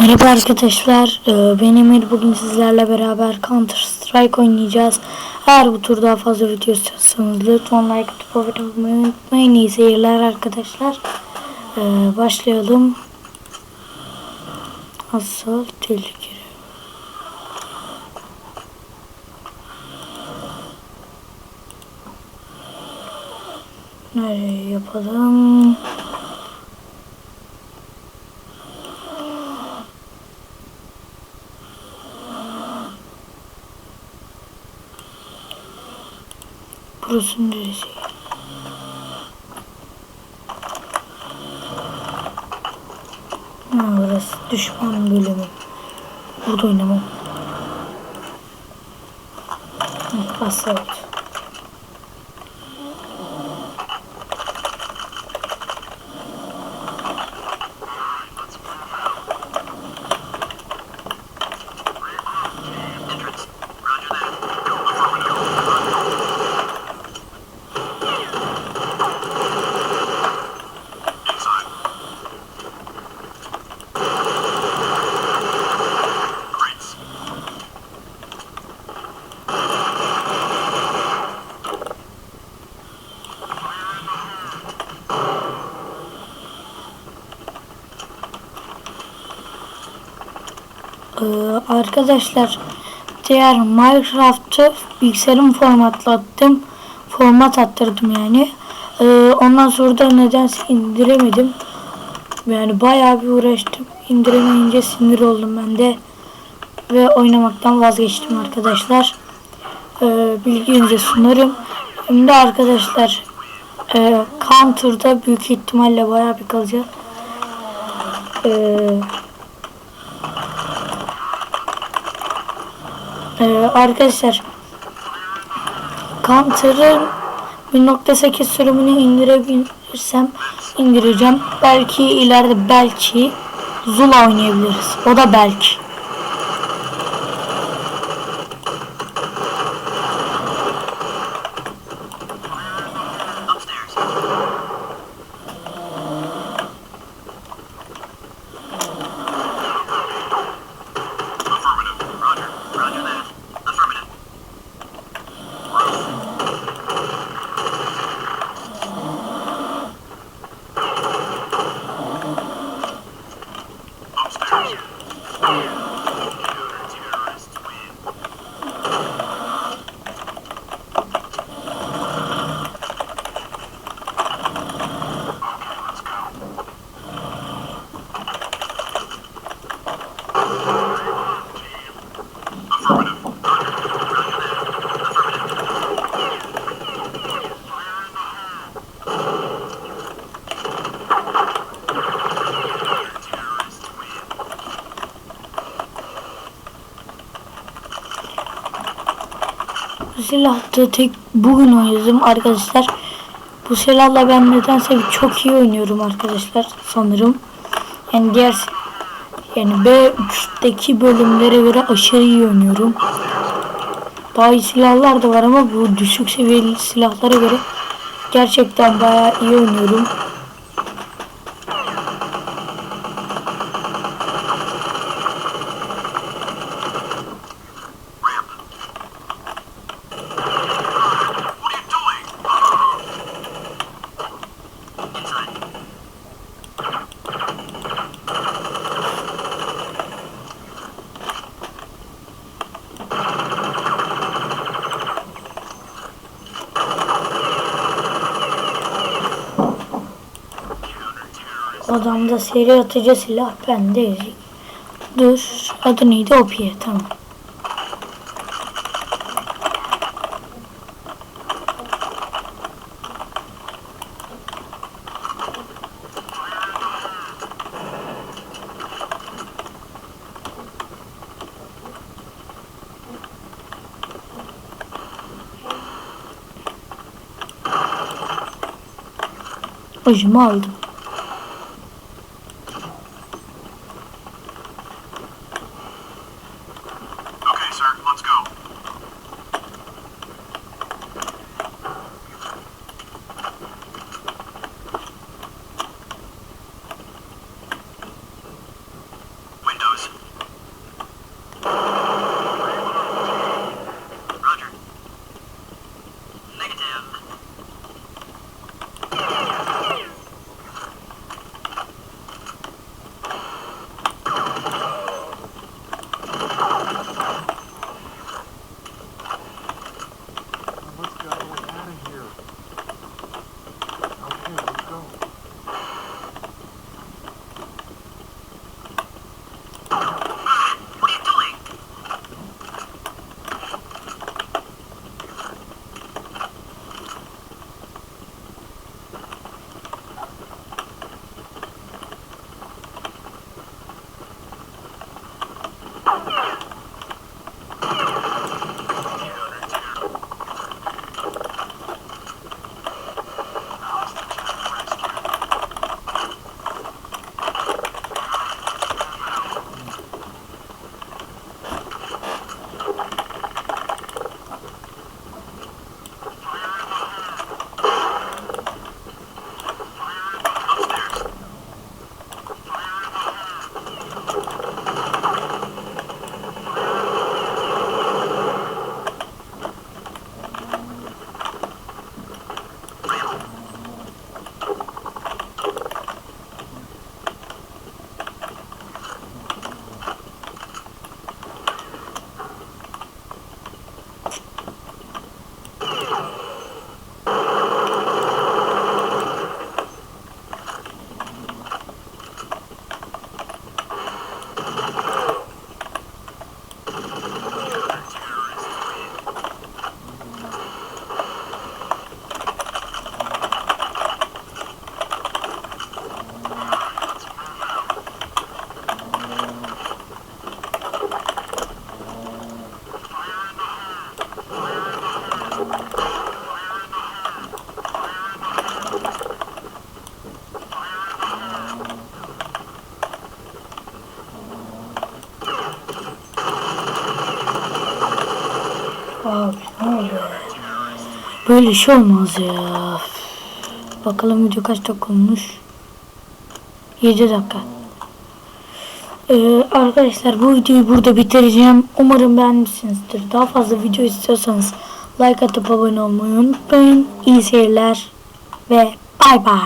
Merhaba arkadaşlar, ee, ben Emir. Bugün sizlerle beraber Counter Strike oynayacağız. Eğer bu tur daha fazla video istiyorsanız lütfen like atıp abone olmayı unutmayın. İyi seyirler arkadaşlar. Ee, başlayalım. Asıl tehlikeli. Nereye yapalım? Burası neresi? Burası düşman bölümü. Burada oynamam. Hı, Assault. Ee, arkadaşlar diğer Minecraft'ı bilgisayarım formatlattım. Format attırdım yani. Ee, ondan sonra da nedense indiremedim. Yani bayağı bir uğraştım. İndiremeyince sinir oldum ben de. Ve oynamaktan vazgeçtim arkadaşlar. Ee, bilginize sunarım. Şimdi arkadaşlar e, Counter'da büyük ihtimalle bayağı bir kalacak. Eee Ee, arkadaşlar Counter'ın 1.8 sürümünü indirebilirsem indireceğim. Belki ileride belki Zula oynayabiliriz. O da belki. Silahta tek bugün oynadım arkadaşlar. Bu silahla ben nedense çok iyi oynuyorum arkadaşlar sanırım. Yani diğer yani B3'teki bölümlere göre aşırı iyi oynuyorum. Daha iyi silahlar da var ama bu düşük seviyeli silahlara göre gerçekten bayağı iyi oynuyorum. Adamda seri atıcı silah bende. Dur adı neydi? Opie tamam. Ucumu aldım. Böyle şey olmaz ya. Bakalım video kaç dakika olmuş. 7 dakika. Ee, arkadaşlar bu videoyu burada bitireceğim. Umarım beğenmişsinizdir. Daha fazla video istiyorsanız like atıp abone olmayı unutmayın. İyi seyirler ve bay bay.